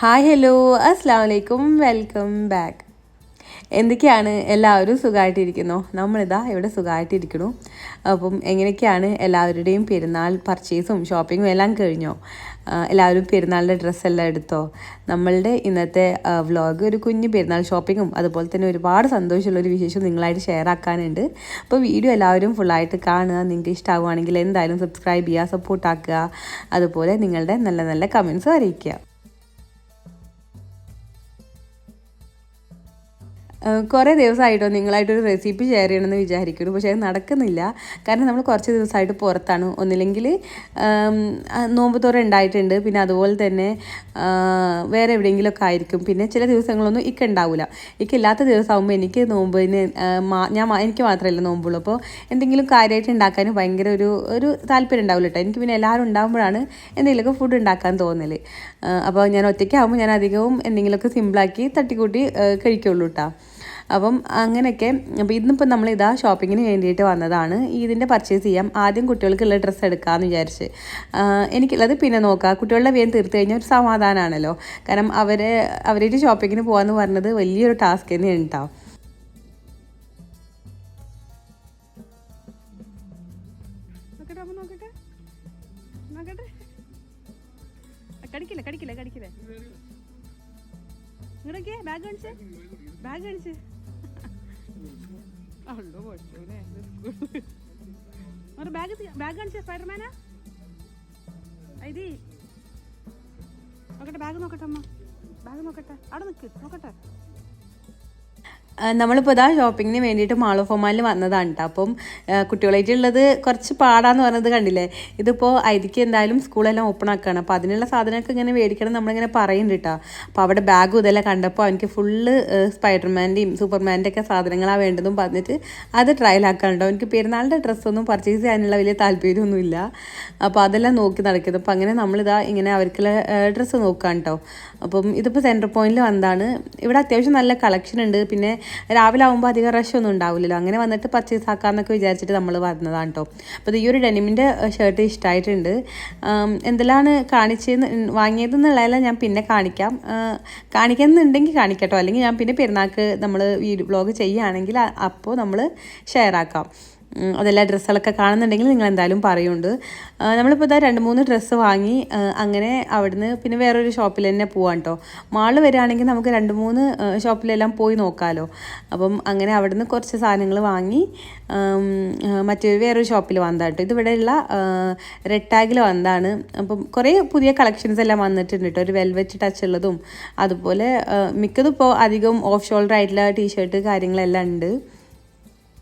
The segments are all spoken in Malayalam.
ഹായ് ഹലോ അസ്സാം വലൈക്കും വെൽക്കം ബാക്ക് എന്തൊക്കെയാണ്? എല്ലാവരും സുഖമായിട്ടിരിക്കുന്നു? നമ്മളിതാ ഇവിടെ സുഖമായിട്ടിരിക്കണു അപ്പം എങ്ങനെയൊക്കെയാണ് എല്ലാവരുടെയും പെരുന്നാൾ പർച്ചേസും ഷോപ്പിങ്ങും എല്ലാം കഴിഞ്ഞോ? എല്ലാവരും പെരുന്നാളിന്റെ ഡ്രസ്സെല്ലാം എടുത്തോ? നമ്മളുടെ ഇന്നത്തെ വ്ളോഗ് ഒരു കുഞ്ഞ് പെരുന്നാൾ ഷോപ്പിങ്ങും അതുപോലെ തന്നെ ഒരുപാട് സന്തോഷമുള്ള ഒരു വിശേഷം നിങ്ങളായിട്ട് ഷെയർ ആക്കാനുണ്ട്. അപ്പോൾ വീഡിയോ എല്ലാവരും ഫുള്ളായിട്ട് കാണുക. നിങ്ങൾക്ക് ഇഷ്ടമാവുകയാണെങ്കിൽ എന്തായാലും സബ്സ്ക്രൈബ് ചെയ്യുക സപ്പോർട്ടാക്കുക അതുപോലെ നിങ്ങളുടെ നല്ല നല്ല കമൻസും അറിയിക്കുക. കുറേ ദിവസമായിട്ടോ നിങ്ങളായിട്ടൊരു റെസിപ്പി ഷെയർ ചെയ്യണമെന്ന് വിചാരിക്കുന്നു. പക്ഷേ അത് നടക്കുന്നില്ല. കാരണം നമ്മൾ കുറച്ച് ദിവസമായിട്ട് പുറത്താണ്. ഒന്നില്ലെങ്കിൽ നോമ്പ് തോറ ഉണ്ടായിട്ടുണ്ട്. പിന്നെ അതുപോലെ തന്നെ വേറെ എവിടെയെങ്കിലുമൊക്കെ ആയിരിക്കും. പിന്നെ ചില ദിവസങ്ങളൊന്നും ഇക്ക ഉണ്ടാവില്ല ഇക്ക ഇല്ലാത്ത ദിവസമാകുമ്പോൾ എനിക്ക് നോമ്പിന് ഞാൻ എനിക്ക് മാത്രമല്ല നോമ്പുള്ളൂ. അപ്പോൾ എന്തെങ്കിലും കാര്യമായിട്ട് ഉണ്ടാക്കാനും ഭയങ്കര ഒരു ഒരു താല്പര്യം ഉണ്ടാവില്ല എനിക്ക് പിന്നെ എല്ലാവരും ഉണ്ടാകുമ്പോഴാണ് എന്തെങ്കിലുമൊക്കെ ഫുഡ് ഉണ്ടാക്കാൻ തോന്നൽ അപ്പോൾ ഞാൻ ഒറ്റയ്ക്കാകുമ്പോൾ ഞാൻ അധികവും എന്തെങ്കിലുമൊക്കെ സിമ്പിളാക്കി തട്ടിക്കൂട്ടി കഴിക്കുള്ളൂ കേട്ടോ. അപ്പം അങ്ങനെയൊക്കെ അപ്പോൾ ഇന്നിപ്പോൾ നമ്മൾ ഇതാ ഷോപ്പിങ്ങിന് വേണ്ടിയിട്ട് വന്നതാണ്. ഇതിന്റെ പർച്ചേസ് ചെയ്യാം. ആദ്യം കുട്ടികൾക്കുള്ള ഡ്രസ്സ് എടുക്കാമെന്ന് വിചാരിച്ച്. എനിക്കുള്ളത് പിന്നെ നോക്കാം. കുട്ടികളുടെ വേഗം തീർത്ത് കഴിഞ്ഞാൽ ഒരു സമാധാനമാണല്ലോ കാരണം അവരെ അവരുടെ ഷോപ്പിങ്ങിന് പോകാമെന്ന് പറഞ്ഞത് വലിയൊരു ടാസ്ക് തന്നെയാണ് കേട്ടോ കടിക്കില്ല കടിക്കില്ല കടിക്കില്ല? ഇങ്ങടൊക്കെ ബാഗ് കാണിച്ചേ. ബാഗ് കാണിച്ചേ. ഉള്ളു. പൊട്ടൂലേ ബാഗ് ബാഗ് കാണിച്ച സ്പൈഡർമാനാ? ഐതി. നോക്കട്ടെ ബാഗ് നോക്കട്ടെ അമ്മ. ബാഗ് നോക്കട്ടെ. അവിടെ നിൽക്ക് നോക്കട്ടെ. നമ്മളിപ്പോൾ ഇതാ ഷോപ്പിങ്ങിന് വേണ്ടിയിട്ട് മാൾ ഓഫ് ഒമാനിൽ വന്നതാണ് കേട്ടോ അപ്പം കുട്ടികളായിട്ടുള്ളത് കുറച്ച് പാടാന്ന് പറഞ്ഞത് കണ്ടില്ലേ? ഇതിപ്പോൾ അരിക്ക് എന്തായാലും സ്കൂളെല്ലാം ഓപ്പൺ ആക്കുകയാണ് അപ്പോൾ അതിനുള്ള സാധനമൊക്കെ ഇങ്ങനെ മേടിക്കണം നമ്മളിങ്ങനെ പറയുന്നുണ്ട് കേട്ടോ അപ്പോൾ അവിടെ ബാഗും ഇതെല്ലാം കണ്ടപ്പോൾ എനിക്ക് ഫുള്ള് സ്പൈഡർമാന്റെയും സൂപ്പർമാന്റെ ഒക്കെ സാധനങ്ങളാണ് വേണ്ടതും പറഞ്ഞിട്ട് അത് ട്രയൽ ആക്കാനുണ്ടോ എനിക്ക് പെരുന്നാളിന്റെ ഡ്രസ്സൊന്നും പർച്ചേസ് ചെയ്യാനുള്ള വലിയ താല്പര്യമൊന്നുമില്ല. അപ്പോൾ അതെല്ലാം നോക്കി നടക്കുന്നത്. അപ്പോൾ അങ്ങനെ നമ്മളിതാ ഇങ്ങനെ അവർക്കുള്ള ഡ്രസ്സ് നോക്കാം കേട്ടോ അപ്പം ഇതിപ്പോൾ സെന്റർ പോയിന്റിൽ വന്നതാണ്. ഇവിടെ അത്യാവശ്യം നല്ല കളക്ഷൻ ഉണ്ട്. പിന്നെ രാവിലെ ആകുമ്പോൾ അധികം റഷ് ഒന്നും ഉണ്ടാവില്ലല്ലോ അങ്ങനെ വന്നിട്ട് പർച്ചേസ് ആക്കാമെന്നൊക്കെ വിചാരിച്ചിട്ട് നമ്മൾ വന്നതാണ് കേട്ടോ അപ്പോൾ ഈ ഒരു ഡെനിമിന്റെ ഷർട്ട് ഇഷ്ടമായിട്ടുണ്ട് എന്തെല്ലാമാണ് കാണിച്ചതെന്ന് വാങ്ങിയതെന്നുള്ളതെല്ലാം ഞാൻ പിന്നെ കാണിക്കാം. കാണിക്കുന്നുണ്ടെങ്കിൽ കാണിക്കട്ടോ. അല്ലെങ്കിൽ ഞാൻ പിന്നെ പെരുന്നാൾക്ക് നമ്മൾ വീഡിയോ വ്ളോഗ് ചെയ്യുകയാണെങ്കിൽ അപ്പോൾ നമ്മൾ ഷെയർ ആക്കാം. അതെല്ലാ ഡ്രസ്സുകളൊക്കെ കാണുന്നുണ്ടെങ്കിൽ നിങ്ങൾ എന്തായാലും പറയുന്നുണ്ട് നമ്മളിപ്പോൾ ഇതാ രണ്ട് മൂന്ന് ഡ്രസ്സ് വാങ്ങി അങ്ങനെ അവിടുന്ന് പിന്നെ വേറൊരു ഷോപ്പിൽ തന്നെ പോവാം കേട്ടോ മാൾ വരികയാണെങ്കിൽ നമുക്ക് രണ്ട് മൂന്ന് ഷോപ്പിലെല്ലാം പോയി നോക്കാമല്ലോ അപ്പം അങ്ങനെ അവിടുന്ന് കുറച്ച് സാധനങ്ങൾ വാങ്ങി മറ്റൊരു വേറൊരു ഷോപ്പിൽ വന്നതാണ് കേട്ടോ ഇതിവിടെയുള്ള റെഡ് ടാഗിൽ വന്നതാണ്. അപ്പം കുറേ പുതിയ കളക്ഷൻസ് എല്ലാം വന്നിട്ടുണ്ട് കേട്ടോ ഒരു വെൽവെറ്റ് ടച്ച് ഉള്ളതും അതുപോലെ മിക്കതും ഇപ്പോൾ അധികം ഓഫ് ഷോൾഡർ ആയിട്ടുള്ള ടീഷർട്ട് കാര്യങ്ങളെല്ലാം ഉണ്ട്.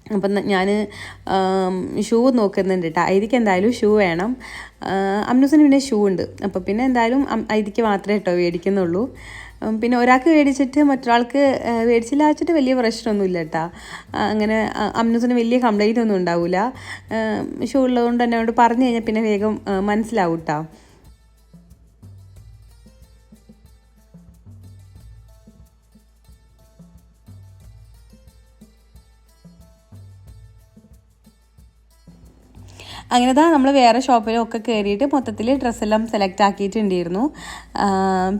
അപ്പം ഞാൻ ഷൂ നോക്കുന്നുണ്ട് കേട്ടോ ഐതിക്ക് എന്തായാലും ഷൂ വേണം. അമ്നൂസിന് പിന്നെ ഷൂ ഉണ്ട്. അപ്പോൾ പിന്നെ എന്തായാലും ഐതിക്ക് മാത്രമേ കേട്ടോ മേടിക്കുന്നുള്ളൂ പിന്നെ ഒരാൾക്ക് മേടിച്ചിട്ട് മറ്റൊരാൾക്ക് മേടിച്ചില്ല വെച്ചിട്ട് വലിയ പ്രശ്നമൊന്നുമില്ല കേട്ടോ അങ്ങനെ അമ്നൂസിന് വലിയ കംപ്ലൈന്റ് ഒന്നും ഉണ്ടാവില്ല ഷൂ ഉള്ളതുകൊണ്ട് തന്നെ അവരോട് പറഞ്ഞു കഴിഞ്ഞാൽ പിന്നെ വേഗം മനസ്സിലാവും കേട്ടോ അങ്ങനെ താ നമ്മൾ വേറെ ഷോപ്പിലൊക്കെ കയറിയിട്ട് മൊത്തത്തിൽ ഡ്രസ്സെല്ലാം സെലക്ട് ആക്കിയിട്ടുണ്ടായിരുന്നു.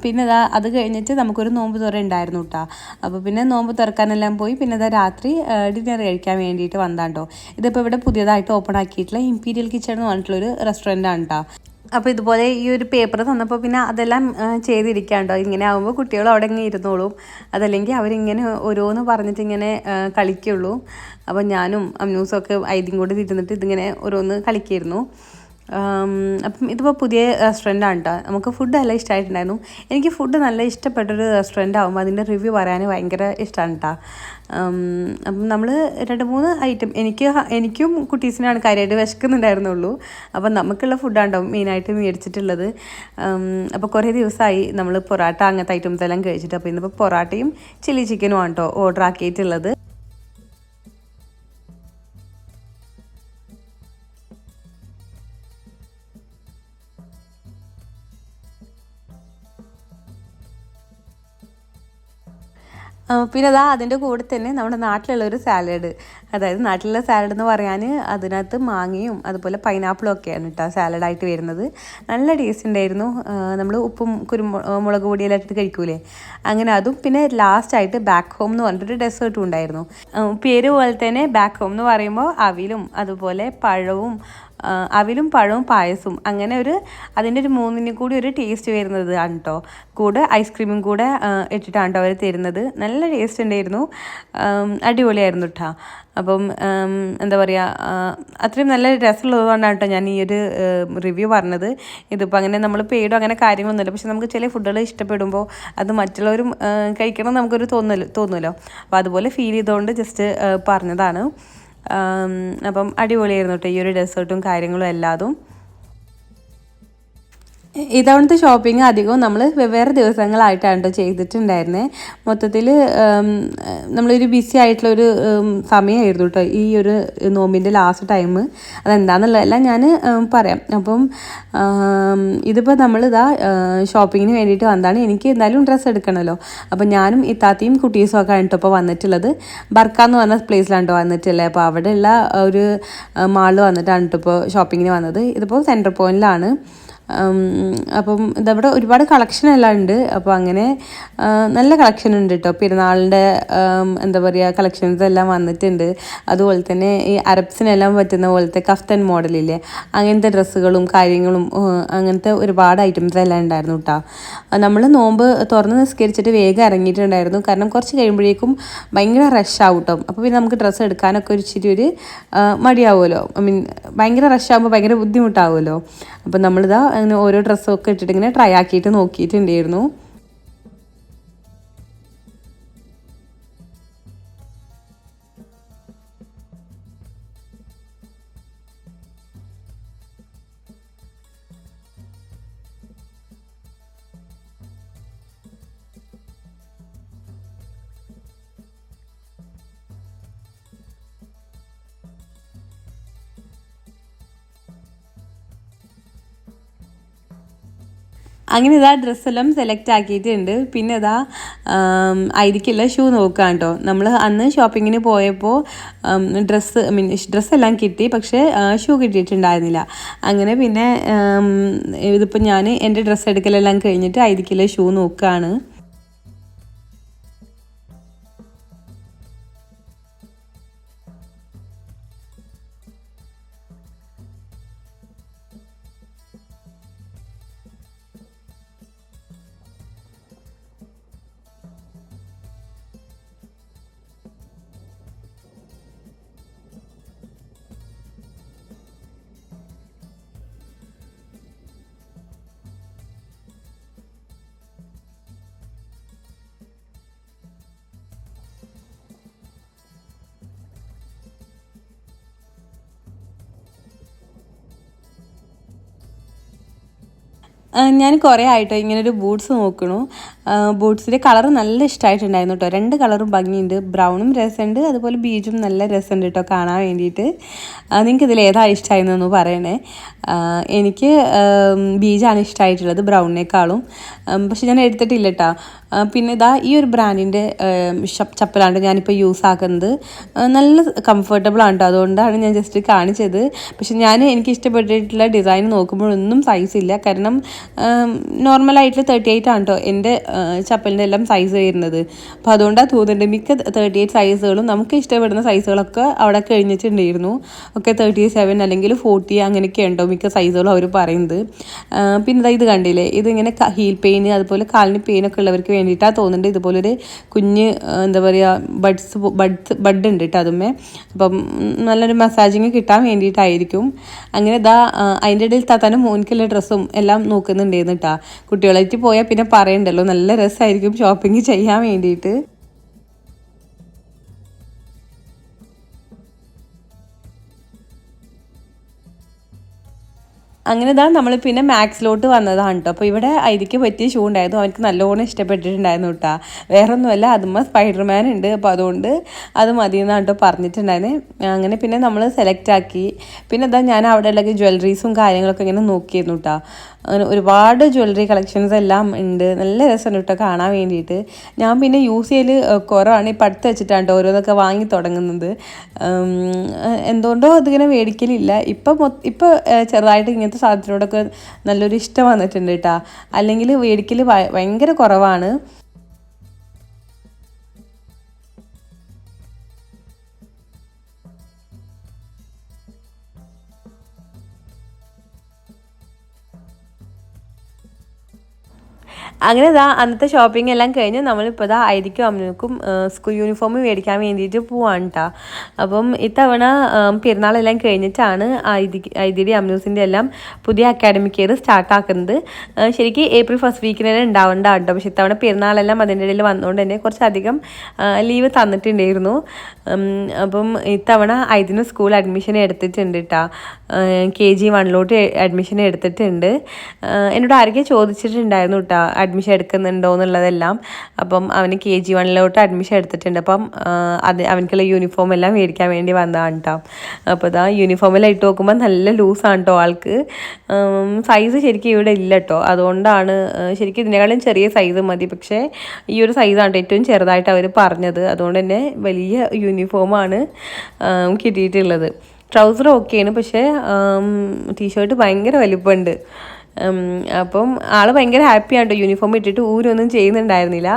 പിന്നെ ഇതാ അത് കഴിഞ്ഞിട്ട് നമുക്കൊരു നോമ്പ് തുറ ഉണ്ടായിരുന്നു കേട്ടോ അപ്പോൾ പിന്നെ നോമ്പ് തുറക്കാനെല്ലാം പോയി പിന്നെ ഇതാ രാത്രി ഡിന്നർ കഴിക്കാൻ വേണ്ടിയിട്ട് വന്നാട്ടോ ഇതിപ്പോൾ ഇവിടെ പുതിയതായിട്ട് ഓപ്പൺ ആക്കിയിട്ടുള്ള ഇമ്പീരിയൽ കിച്ചൺ എന്ന് പറഞ്ഞിട്ടുള്ളൊരു റെസ്റ്റോറന്റ് ആണ് കേട്ടോ അപ്പോൾ ഇതുപോലെ ഈ ഒരു പേപ്പർ തന്നപ്പോൾ പിന്നെ അതെല്ലാം ചെയ്തിരിക്കാണ്ടോ? ഇങ്ങനെ ആകുമ്പോൾ കുട്ടികൾ അവിടെ ഇങ്ങനെ ഇരുന്നോളും. അതല്ലെങ്കിൽ അവരിങ്ങനെ ഓരോന്ന് പറഞ്ഞിട്ട് ഇങ്ങനെ കളിക്കുള്ളൂ. അപ്പോൾ ഞാനും അമ്യൂസും ഒക്കെ ഐദ്യം കൂടി ഇരുന്നിട്ട് ഇതിങ്ങനെ ഓരോന്ന് കളിക്കായിരുന്നു. അപ്പം ഇതിപ്പോൾ പുതിയ റെസ്റ്റോറന്റ് ആണ് കേട്ടോ നമുക്ക് ഫുഡ് നല്ല ഇഷ്ടമായിട്ടുണ്ടായിരുന്നു എനിക്ക് ഫുഡ് നല്ല ഇഷ്ടപ്പെട്ടൊരു റെസ്റ്റോറന്റ് ആകുമ്പോൾ അതിന്റെ റിവ്യൂ പറയാൻ ഭയങ്കര ഇഷ്ടമാണ് കേട്ടോ അപ്പം നമ്മൾ രണ്ട് മൂന്ന് ഐറ്റം എനിക്ക് എനിക്കും കുട്ടീസിനാണ് കാര്യമായിട്ട് വിശക്കുന്നുണ്ടായിരുന്നുള്ളൂ. അപ്പം നമുക്കുള്ള ഫുഡാണ് മെയിനായിട്ട് മേടിച്ചിട്ടുള്ളത്. അപ്പോൾ കുറേ ദിവസമായി നമ്മൾ പൊറാട്ട അങ്ങനത്തെ ഐറ്റംസ് എല്ലാം കഴിച്ചിട്ട് അപ്പോൾ ഇന്നിപ്പോൾ പൊറാട്ടയും ചില്ലി ചിക്കനും ആണ് കേട്ടോ ഓർഡർ ആക്കിയിട്ടുള്ളത്. പിന്നെ അതാ അതിന്റെ കൂടെ തന്നെ നമ്മുടെ നാട്ടിലുള്ള ഒരു സാലഡ്. അതായത് നാട്ടിലുള്ള സാലഡ് എന്ന് പറയാൻ അതിനകത്ത് മാങ്ങയും അതുപോലെ പൈനാപ്പിളും ഒക്കെയാണ് കേട്ടോ സാലഡായിട്ട് വരുന്നത്. നല്ല ടേസ്റ്റ് ഉണ്ടായിരുന്നു. നമ്മൾ ഉപ്പും കുരുമുളക് പൊടിയെല്ലാം ഇട്ടിട്ട് കഴിക്കൂലേ? അങ്ങനെ അതും പിന്നെ ലാസ്റ്റായിട്ട് ബാക്ക് ഹോം എന്ന് പറഞ്ഞിട്ടൊരു ഡെസേർട്ടും ഉണ്ടായിരുന്നു. പേര് പോലെ തന്നെ ബാക്ക് ഹോം എന്ന് പറയുമ്പോൾ അവിലും അതുപോലെ പഴവും അവിലും പഴവും പായസവും. അങ്ങനെ ഒരു അതിന്റെ ഒരു മൂന്നിന് കൂടി ഒരു ടേസ്റ്റ് വരുന്നത് കേട്ടോ കൂടെ ഐസ്ക്രീമും കൂടെ ഇട്ടിട്ടാണ് കേട്ടോ അവർ തരുന്നത്. നല്ല ടേസ്റ്റ് ഉണ്ടായിരുന്നു. അടിപൊളിയായിരുന്നു കേട്ടോ അപ്പം എന്താ പറയുക അത്രയും നല്ല രസമുള്ളതുകൊണ്ടാണ് കേട്ടോ ഞാൻ ഈ ഒരു റിവ്യൂ പറഞ്ഞത്. ഇതിപ്പോൾ അങ്ങനെ നമ്മൾ പേടും അങ്ങനെ കാര്യങ്ങളൊന്നുമില്ല. പക്ഷെ നമുക്ക് ചില ഫുഡുകൾ ഇഷ്ടപ്പെടുമ്പോൾ അത് മറ്റുള്ളവരും കഴിക്കണം നമുക്കൊരു തോന്നൽ തോന്നുമല്ലോ അപ്പോൾ അതുപോലെ ഫീൽ ചെയ്തുകൊണ്ട് ജസ്റ്റ് പറഞ്ഞതാണ്. അപ്പം അടിപൊളിയായിരുന്നു കേട്ടോ ഈ ഒരു ഡെസേർട്ടും കാര്യങ്ങളും എല്ലാതും. ഇതവണത്തെ ഷോപ്പിംഗ് അധികവും നമ്മൾ വെവ്വേറെ ദിവസങ്ങളായിട്ടാണ് കേട്ടോ ചെയ്തിട്ടുണ്ടായിരുന്നത് മൊത്തത്തിൽ നമ്മളൊരു ബിസി ആയിട്ടുള്ള ഒരു സമയമായിരുന്നു കേട്ടോ ഈ ഒരു നോമ്പിന്റെ ലാസ്റ്റ് ടൈം അതെന്താണെന്നുള്ളതെല്ലാം ഞാൻ പറയാം അപ്പം ഇതിപ്പോൾ നമ്മളിതാ ഷോപ്പിങ്ങിന് വേണ്ടിയിട്ട് വന്നതാണ് എനിക്ക് എന്തായാലും ഡ്രസ്സ് എടുക്കണമല്ലോ അപ്പം ഞാനും ഇത്താത്തിയും കുട്ടീസും ഒക്കെ ആണ് ഇപ്പോൾ വന്നിട്ടുള്ളത് ബർക്ക എന്ന് പറഞ്ഞ പ്ലേസിലാണ് കേട്ടോ വന്നിട്ടുള്ളത് അപ്പോൾ അവിടെയുള്ള ഒരു മാളിൽ വന്നിട്ടാണ് കേട്ടോ ഇപ്പോൾ ഷോപ്പിങ്ങിന് വന്നത് ഇതിപ്പോൾ സെന്റർ പോയിന്റിലാണ് ഉം, അപ്പം ഇതവിടെ ഒരുപാട് കളക്ഷൻ എല്ലാം ഉണ്ട്. അപ്പോൾ അങ്ങനെ നല്ല കളക്ഷൻ ഉണ്ട് കേട്ടോ പെരുന്നാളിന്റെ എന്താ പറയുക കളക്ഷൻസ് എല്ലാം വന്നിട്ടുണ്ട്. അതുപോലെ തന്നെ ഈ അറബ്സിനെല്ലാം പറ്റുന്ന പോലത്തെ കഫ്തൻ മോഡലില്ലേ അങ്ങനത്തെ ഡ്രസ്സുകളും കാര്യങ്ങളും അങ്ങനത്തെ ഒരുപാട് ഐറ്റംസ് എല്ലാം ഉണ്ടായിരുന്നു കേട്ടോ നമ്മൾ നോമ്പ് തുറന്ന് നിസ്കരിച്ചിട്ട് വേഗം ഇറങ്ങിയിട്ടുണ്ടായിരുന്നു. കാരണം കുറച്ച് കഴിയുമ്പോഴേക്കും ഭയങ്കര റഷ് ആവും കേട്ടോ അപ്പോൾ പിന്നെ നമുക്ക് ഡ്രസ്സ് എടുക്കാനൊക്കെ ഒരു ഇച്ചിരി ഒരു മടിയാവുമല്ലോ. ഐ മീൻ ഭയങ്കര റഷ് ആകുമ്പോൾ ഭയങ്കര ബുദ്ധിമുട്ടാവുമല്ലോ. അപ്പോൾ നമ്മളിതാ അങ്ങനെ ഓരോ ഡ്രസ്സൊക്കെ ഇട്ടിട്ട് ഇങ്ങനെ ട്രൈ ആക്കിയിട്ട് നോക്കിയിട്ടുണ്ടായിരുന്നു. അങ്ങനെ ഇതാ ഡ്രസ്സെല്ലാം സെലക്ട് ആക്കിയിട്ടുണ്ട്. പിന്നെ ഇതാ അരിക്കുള്ള ഷൂ നോക്കാം കേട്ടോ നമ്മൾ അന്ന് ഷോപ്പിങ്ങിന് പോയപ്പോൾ ഡ്രസ്സ് മീൻസ് മീൻ ഡ്രസ്സെല്ലാം കിട്ടി. പക്ഷേ ഷൂ കിട്ടിയിട്ടുണ്ടായിരുന്നില്ല. അങ്ങനെ പിന്നെ ഇതിപ്പോൾ ഞാൻ എന്റെ ഡ്രസ്സ് എടുക്കലെല്ലാം കഴിഞ്ഞിട്ട് അരിക്കുള്ള ഷൂ നോക്കുകയാണ് ഞാൻ കുറേ ആയിട്ടോ ഇങ്ങനെ ഒരു ബൂട്ട്സ് നോക്കണു ബൂട്ട്സിന്റെ കളർ നല്ല ഇഷ്ടമായിട്ടുണ്ടായിരുന്നു കേട്ടോ രണ്ട് കളറും ഭംഗിയുണ്ട്. ബ്രൗണും രസമുണ്ട് അതുപോലെ ബീജും നല്ല രസമുണ്ട് കേട്ടോ കാണാൻ വേണ്ടിയിട്ട് നിങ്ങൾക്ക് ഇതിൽ ഏതാ ഇഷ്ടമായിരുന്നു പറയണേ. എനിക്ക് ബീജാണ് ഇഷ്ടമായിട്ടുള്ളത് ബ്രൗണിനേക്കാളും. പക്ഷെ ഞാൻ എടുത്തിട്ടില്ല കേട്ടോ പിന്നെ ഇതാ ഈ ഒരു ബ്രാൻഡിന്റെ ചപ്പലാണ് ഞാനിപ്പോൾ യൂസ് ആക്കുന്നത് നല്ല കംഫർട്ടബിൾ ആണ് കേട്ടോ അതുകൊണ്ടാണ് ഞാൻ ജസ്റ്റ് കാണിച്ചത്. പക്ഷെ ഞാൻ എനിക്ക് ഇഷ്ടപ്പെട്ടിട്ടുള്ള ഡിസൈൻ നോക്കുമ്പോഴൊന്നും സൈസ് ഇല്ല കാരണം നോർമലായിട്ടുള്ള തേർട്ടി എയ്റ്റ് ആണ് കേട്ടോ എന്റെ ചപ്പലിന്റെ എല്ലാം സൈസ് വരുന്നത്. അപ്പോൾ അതുകൊണ്ടാണ് തോന്നുന്നുണ്ട് മിക്ക തേർട്ടി എയ്റ്റ് സൈസുകളും നമുക്ക് ഇഷ്ടപ്പെടുന്ന സൈസുകളൊക്കെ അവിടെ കഴിഞ്ഞിട്ടുണ്ടായിരുന്നു. ഒക്കെ തേർട്ടി സെവൻ അല്ലെങ്കിൽ ഫോർട്ടി അങ്ങനെയൊക്കെ ഉണ്ടോ മിക്ക സൈസുകളും അവർ പറയുന്നത്. പിന്നെ ഇത് കണ്ടില്ലേ? ഇതിങ്ങനെ ഹീൽ പെയിൻ അതുപോലെ കാലിന് പെയിൻ ഒക്കെ ഉള്ളവർക്ക് വേണ്ടിയിട്ടാണ് തോന്നുന്നുണ്ട്. ഇതുപോലൊരു കുഞ്ഞ് എന്താ പറയുക ബഡ്സ് ബഡ്സ് ബഡ് ഉണ്ട് കേട്ടോ അതുമേ. അപ്പം നല്ലൊരു മസാജിങ് കിട്ടാൻ വേണ്ടിയിട്ടായിരിക്കും. അങ്ങനെ ഇതാ അതിന്റെ ഇടയിൽ താത്താനും മോനിക്കുള്ള ഡ്രസ്സും എല്ലാം നോക്കുന്നുണ്ടായിരുന്നു കേട്ടോ കുട്ടികളായിട്ട് പോയാൽ പിന്നെ പറയണ്ടല്ലോ. നല്ല രസമായിരിക്കും ഷോപ്പിംഗ് ചെയ്യാൻ വേണ്ടിയിട്ട്. അങ്ങനെ ഇതാ നമ്മൾ പിന്നെ മാക്സിലോട്ട് വന്നതാണ് കേട്ടോ അപ്പോൾ ഇവിടെ ഐതിക്ക് പറ്റിയ ഷൂ ഉണ്ടായിരുന്നു. അവനക്ക് നല്ലോണം ഇഷ്ടപ്പെട്ടിട്ടുണ്ടായിരുന്നു കേട്ടോ വേറൊന്നുമല്ല അതുമ്മ സ്പൈഡർമാൻ ഉണ്ട്. അപ്പോൾ അതുകൊണ്ട് അത് മതി എന്നാണ് കേട്ടോ പറഞ്ഞിട്ടുണ്ടായിരുന്നത് അങ്ങനെ പിന്നെ നമ്മൾ സെലക്ട് ആക്കി. പിന്നെ ഇതാ ഞാൻ അവിടെ ഉള്ള ജ്വല്ലറീസും കാര്യങ്ങളൊക്കെ ഇങ്ങനെ നോക്കിയിരുന്നു കേട്ടോ അങ്ങനെ ഒരുപാട് ജ്വല്ലറി കളക്ഷൻസ് എല്ലാം ഉണ്ട്. നല്ല രസമുണ്ട് കേട്ടോ കാണാൻ വേണ്ടിയിട്ട്. ഞാൻ പിന്നെ യൂസ് ചെയ്യൽ കുറവാണ്. ഇപ്പം അടുത്ത് വെച്ചിട്ടാണ് കേട്ടോ ഓരോന്നൊക്കെ വാങ്ങി തുടങ്ങുന്നത്. എന്തുകൊണ്ടോ അതിങ്ങനെ മേടിക്കലില്ല. ഇപ്പം ഇപ്പോൾ ഇപ്പം ചെറുതായിട്ട് ഇങ്ങനത്തെ സാധനത്തിനോടൊക്കെ നല്ലൊരു ഇഷ്ടം വന്നിട്ടുണ്ട് കേട്ടോ അല്ലെങ്കിൽ മേടിക്കൽ ഭ- ഭയങ്കര കുറവാണ്. അങ്ങനെ ഇതാ അന്നത്തെ ഷോപ്പിംഗ് എല്ലാം കഴിഞ്ഞ് നമ്മളിപ്പോൾ ഇതാ ആയിരിക്കും അമ്മക്കും സ്കൂൾ യൂണിഫോം മേടിക്കാൻ വേണ്ടിയിട്ട് പോവാണ് കേട്ടോ അപ്പം ഇത്തവണ പെരുന്നാളെല്ലാം കഴിഞ്ഞിട്ടാണ് ഐതി ഐതിയുടെ അമ്യൂസിന്റെ എല്ലാം പുതിയ അക്കാഡമിക് ഇയർ സ്റ്റാർട്ടാക്കുന്നത് ശരിക്കും ഏപ്രിൽ ഫസ്റ്റ് വീക്കിന് തന്നെ ഉണ്ടാവേണ്ട കേട്ടോ പക്ഷേ ഇത്തവണ പെരുന്നാളെല്ലാം അതിന്റെ ഇടയിൽ വന്നുകൊണ്ട് തന്നെ കുറച്ചധികം ലീവ് തന്നിട്ടുണ്ടായിരുന്നു. അപ്പം ഇത്തവണ ഐതിന് സ്കൂൾ അഡ്മിഷൻ എടുത്തിട്ടുണ്ട് കേട്ടോ കെ ജി വണ്ണിലോട്ട് അഡ്മിഷൻ എടുത്തിട്ടുണ്ട്. എന്നോട് ആരൊക്കെ ചോദിച്ചിട്ടുണ്ടായിരുന്നു കേട്ടോ അഡ്മിഷൻ എടുക്കുന്നുണ്ടോ എന്നുള്ളതെല്ലാം. അപ്പം അവന് കെ ജി വണ്ണിലോട്ട് അഡ്മിഷൻ എടുത്തിട്ടുണ്ട്. അപ്പം അത് അവനക്കുള്ള യൂണിഫോം എല്ലാം മേടിക്കാൻ വേണ്ടി വന്നതാണ് കേട്ടോ അപ്പോൾ ഇതാ യൂണിഫോമെല്ലാം ഇട്ട് നോക്കുമ്പോൾ നല്ല ലൂസാണ് കേട്ടോ ആൾക്ക്. സൈസ് ശരിക്കും ഇവിടെ ഇല്ല കേട്ടോ അതുകൊണ്ടാണ് ശരിക്കും ഇതിനേക്കാളും ചെറിയ സൈസ് മതി. പക്ഷേ ഈ ഒരു സൈസാണ് ഏറ്റവും ചെറുതായിട്ട് അവർ പറഞ്ഞത്. അതുകൊണ്ട് തന്നെ വലിയ യൂണിഫോമാണ് കിട്ടിയിട്ടുള്ളത്. ട്രൗസർ ഓക്കെയാണ് പക്ഷേ ടീഷർട്ട് ഭയങ്കര വലിപ്പമുണ്ട് അപ്പം ആൾ ഭയങ്കര ഹാപ്പിയാണ് കേട്ടോ യൂണിഫോം ഇട്ടിട്ട് ഊരൊന്നും ചെയ്യുന്നുണ്ടായിരുന്നില്ല.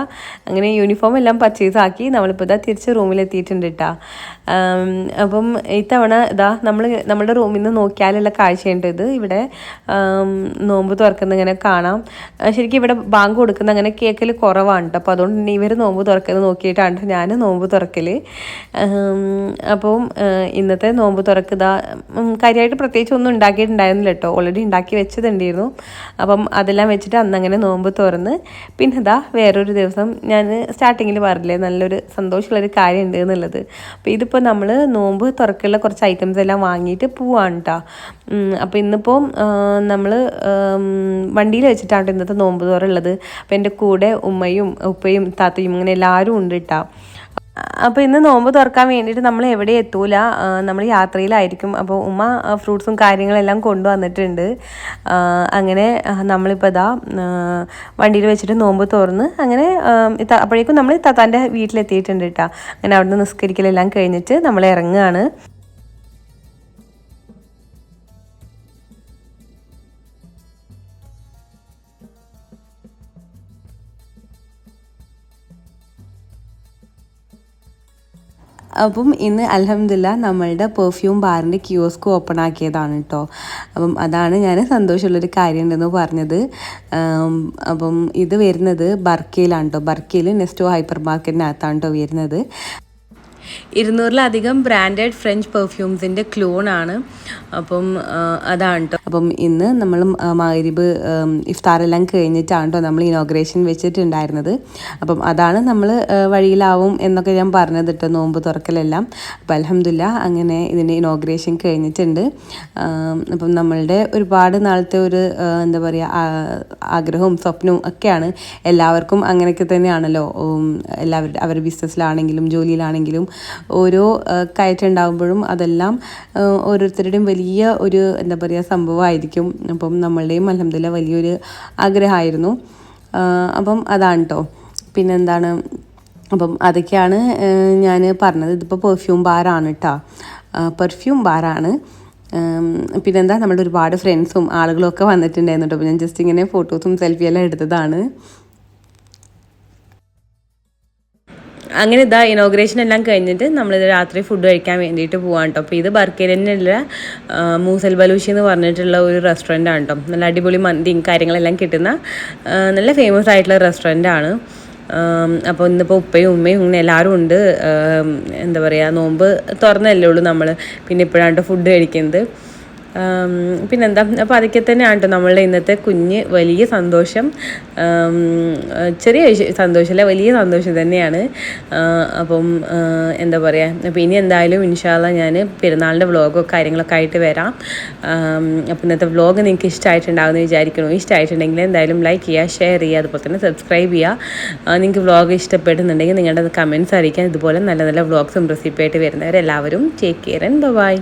അങ്ങനെ യൂണിഫോം എല്ലാം പർച്ചേസ് ആക്കി നമ്മളിപ്പോൾ ഇതാ തിരിച്ച് റൂമിലെത്തിയിട്ടുണ്ട് കേട്ടോ അപ്പം ഇത്തവണ ഇതാ നമ്മൾ നമ്മുടെ റൂമിൽ നിന്ന് നോക്കിയാലുള്ള കാഴ്ചയുണ്ട് ഇത്. ഇവിടെ നോമ്പ് തുറക്കുന്ന ഇങ്ങനെ കാണാം. ശരിക്കും ഇവിടെ ബാങ്ക് കൊടുക്കുന്ന അങ്ങനെ കേക്കൽ കുറവാണ് കേട്ടോ അപ്പോൾ അതുകൊണ്ട് തന്നെ ഇവർ നോമ്പ് തുറക്കുന്നത് നോക്കിയിട്ടാണ് ഞാൻ നോമ്പ് തുറക്കൽ അപ്പം ഇന്നത്തെ നോമ്പ് തുറക്കുക കാര്യമായിട്ട് പ്രത്യേകിച്ച് ഒന്നും ഉണ്ടാക്കിയിട്ടുണ്ടായിരുന്നില്ല കേട്ടോ ഓൾറെഡി ഉണ്ടാക്കി വെച്ചതുണ്ടായിരുന്നു. അപ്പം അതെല്ലാം വെച്ചിട്ട് അന്ന് അങ്ങനെ നോമ്പ് തുറന്ന് പിന്നെ ഇതാ വേറൊരു ദിവസം ഞാൻ സ്റ്റാർട്ടിങ്ങിൽ പറഞ്ഞില്ലേ നല്ലൊരു സന്തോഷമുള്ളൊരു കാര്യം ഉണ്ട് എന്നുള്ളത്. അപ്പോൾ ഇതിപ്പോൾ നമ്മൾ നോമ്പ് തുറക്കുള്ള കുറച്ച് ഐറ്റംസ് എല്ലാം വാങ്ങിയിട്ട് പോവാണ് കേട്ടോ അപ്പോൾ ഇന്നിപ്പോൾ നമ്മൾ വണ്ടിയിൽ വെച്ചിട്ടാണ് ഇന്നത്തെ നോമ്പ് തുറ ഉള്ളത്. അപ്പോൾ എന്റെ കൂടെ ഉമ്മയും ഉപ്പയും താത്തയും അങ്ങനെ എല്ലാവരും ഉണ്ട് കേട്ടോ അപ്പോൾ ഇന്ന് നോമ്പ് തുറക്കാൻ വേണ്ടിയിട്ട് നമ്മൾ എവിടെ എത്തൂല. നമ്മൾ യാത്രയിലായിരിക്കും. അപ്പോൾ ഉമ്മ ഫ്രൂട്ട്സും കാര്യങ്ങളെല്ലാം കൊണ്ടുവന്നിട്ടുണ്ട്. അങ്ങനെ നമ്മളിപ്പോൾ ഇതാ വണ്ടിയിൽ വെച്ചിട്ട് നോമ്പ് തുറന്ന് അങ്ങനെ അപ്പോഴേക്കും നമ്മൾ തത്താന്റെ വീട്ടിലെത്തിയിട്ടുണ്ട് കേട്ടോ അങ്ങനെ അവിടുന്ന് നിസ്കരിക്കലെല്ലാം കഴിഞ്ഞിട്ട് നമ്മൾ ഇറങ്ങുകയാണ് അപ്പം ഇന്ന് അലഹമില്ല നമ്മളുടെ പെർഫ്യൂം ബാറിന്റെ ക്യൂസ്ക് ഓപ്പൺ ആക്കിയതാണ് കേട്ടോ അപ്പം അതാണ് ഞാൻ സന്തോഷമുള്ളൊരു കാര്യം ഉണ്ടെന്ന് പറഞ്ഞത് അപ്പം ഇത് വരുന്നത് ബർക്കയിലാണ് കേട്ടോ ബർക്കയിൽ നെസ്റ്റോ ഹൈപ്പർ മാർക്കറ്റിനകത്താണ് കേട്ടോ വരുന്നത്. ഇരുന്നൂറിലധികം ബ്രാൻഡഡ് ഫ്രഞ്ച് പെർഫ്യൂംസിന്റെ ആണ്. അപ്പം അതാണ് അപ്പം ഇന്ന് നമ്മൾ മാരിബ് ഇഫ്താറെല്ലാം കഴിഞ്ഞിട്ടാണ് കേട്ടോ നമ്മൾ ഇനോഗ്രേഷൻ വെച്ചിട്ടുണ്ടായിരുന്നത്. അപ്പം അതാണ് നമ്മൾ വഴിയിലാവും എന്നൊക്കെ ഞാൻ പറഞ്ഞത് കേട്ടോ നോമ്പ് തുറക്കലെല്ലാം. അപ്പം അലഹമില്ല അങ്ങനെ ഇതിന്റെ ഇനോഗ്രേഷൻ കഴിഞ്ഞിട്ടുണ്ട്. അപ്പം നമ്മളുടെ ഒരുപാട് നാളത്തെ ഒരു എന്താ പറയുക ആഗ്രഹവും സ്വപ്നവും ഒക്കെയാണ് എല്ലാവർക്കും അങ്ങനെയൊക്കെ തന്നെയാണല്ലോ. എല്ലാവരുടെ അവരുടെ ബിസിനസ്സിലാണെങ്കിലും ജോലിയിലാണെങ്കിലും ഓരോ കയറ്റുണ്ടാകുമ്പോഴും അതെല്ലാം ഓരോരുത്തരുടെയും വലിയ ഒരു എന്താ പറയുക സംഭവമായിരിക്കും. അപ്പം നമ്മളുടെയും അലഹമില്ല വലിയൊരു ആഗ്രഹമായിരുന്നു. അപ്പം അതാണ് കേട്ടോ പിന്നെന്താണ് അപ്പം അതൊക്കെയാണ് ഞാൻ പറഞ്ഞത്. ഇതിപ്പോൾ പെർഫ്യൂം ബാറാണ് കേട്ടോ പെർഫ്യൂം ബാറാണ് പിന്നെന്താ നമ്മുടെ ഒരുപാട് ഫ്രണ്ട്സും ആളുകളൊക്കെ വന്നിട്ടുണ്ടായിരുന്നു കേട്ടോ ഞാൻ ജസ്റ്റ് ഇങ്ങനെ ഫോട്ടോസും സെൽഫിയെല്ലാം എടുത്തതാണ്. അങ്ങനെ ഇതാ ഇനോഗ്രേഷൻ എല്ലാം കഴിഞ്ഞിട്ട് നമ്മൾ രാത്രി ഫുഡ് കഴിക്കാൻ വേണ്ടിയിട്ട് പോവാണ് കേട്ടോ അപ്പോൾ ഇത് ബർക്കേലിനുള്ള മൂസൽ ബലൂഷി എന്ന് പറഞ്ഞിട്ടുള്ള ഒരു റെസ്റ്റോറന്റ് ആണ് കേട്ടോ നല്ല അടിപൊളി മന്തിയും കാര്യങ്ങളെല്ലാം കിട്ടുന്ന നല്ല ഫേമസ് ആയിട്ടുള്ള റെസ്റ്റോറന്റ് ആണ്. അപ്പോൾ ഇന്നിപ്പോൾ ഉപ്പയും ഉമ്മയും ഇങ്ങനെ എല്ലാവരും ഉണ്ട്. എന്താ പറയുക നോമ്പ് തുറന്നല്ലേ ഉള്ളൂ നമ്മൾ പിന്നെ ഇപ്പോഴാണ് ഫുഡ് കഴിക്കുന്നത്. പിന്നെന്താ? അപ്പോൾ അതൊക്കെ തന്നെയാണ് കേട്ടോ നമ്മളുടെ ഇന്നത്തെ കുഞ്ഞ് വലിയ സന്തോഷം. ചെറിയ സന്തോഷമല്ല വലിയ സന്തോഷം തന്നെയാണ്. അപ്പം എന്താ പറയുക അപ്പോൾ ഇനി എന്തായാലും ഇൻഷാല്ല ഞാൻ പെരുന്നാളിന്റെ വ്ളോഗോ കാര്യങ്ങളൊക്കെ ആയിട്ട് വരാം. അപ്പം ഇന്നത്തെ വ്ളോഗ് നിങ്ങൾക്ക് ഇഷ്ടമായിട്ടുണ്ടാകുമെന്ന് വിചാരിക്കണോ ഇഷ്ടമായിട്ടുണ്ടെങ്കിൽ എന്തായാലും ലൈക്ക് ചെയ്യുക ഷെയർ ചെയ്യുക അതുപോലെ തന്നെ സബ്സ്ക്രൈബ് ചെയ്യുക. നിങ്ങൾക്ക് വ്ളോഗ് ഇഷ്ടപ്പെടുന്നുണ്ടെങ്കിൽ നിങ്ങളുടെ കമൻസ് അറിയിക്കാൻ ഇതുപോലെ നല്ല നല്ല വ്ളോഗ്സും റെസിപ്പി ആയിട്ട് വരുന്നവരെല്ലാവരും ടേക്ക് കെയർ ആൻഡ് ബൈ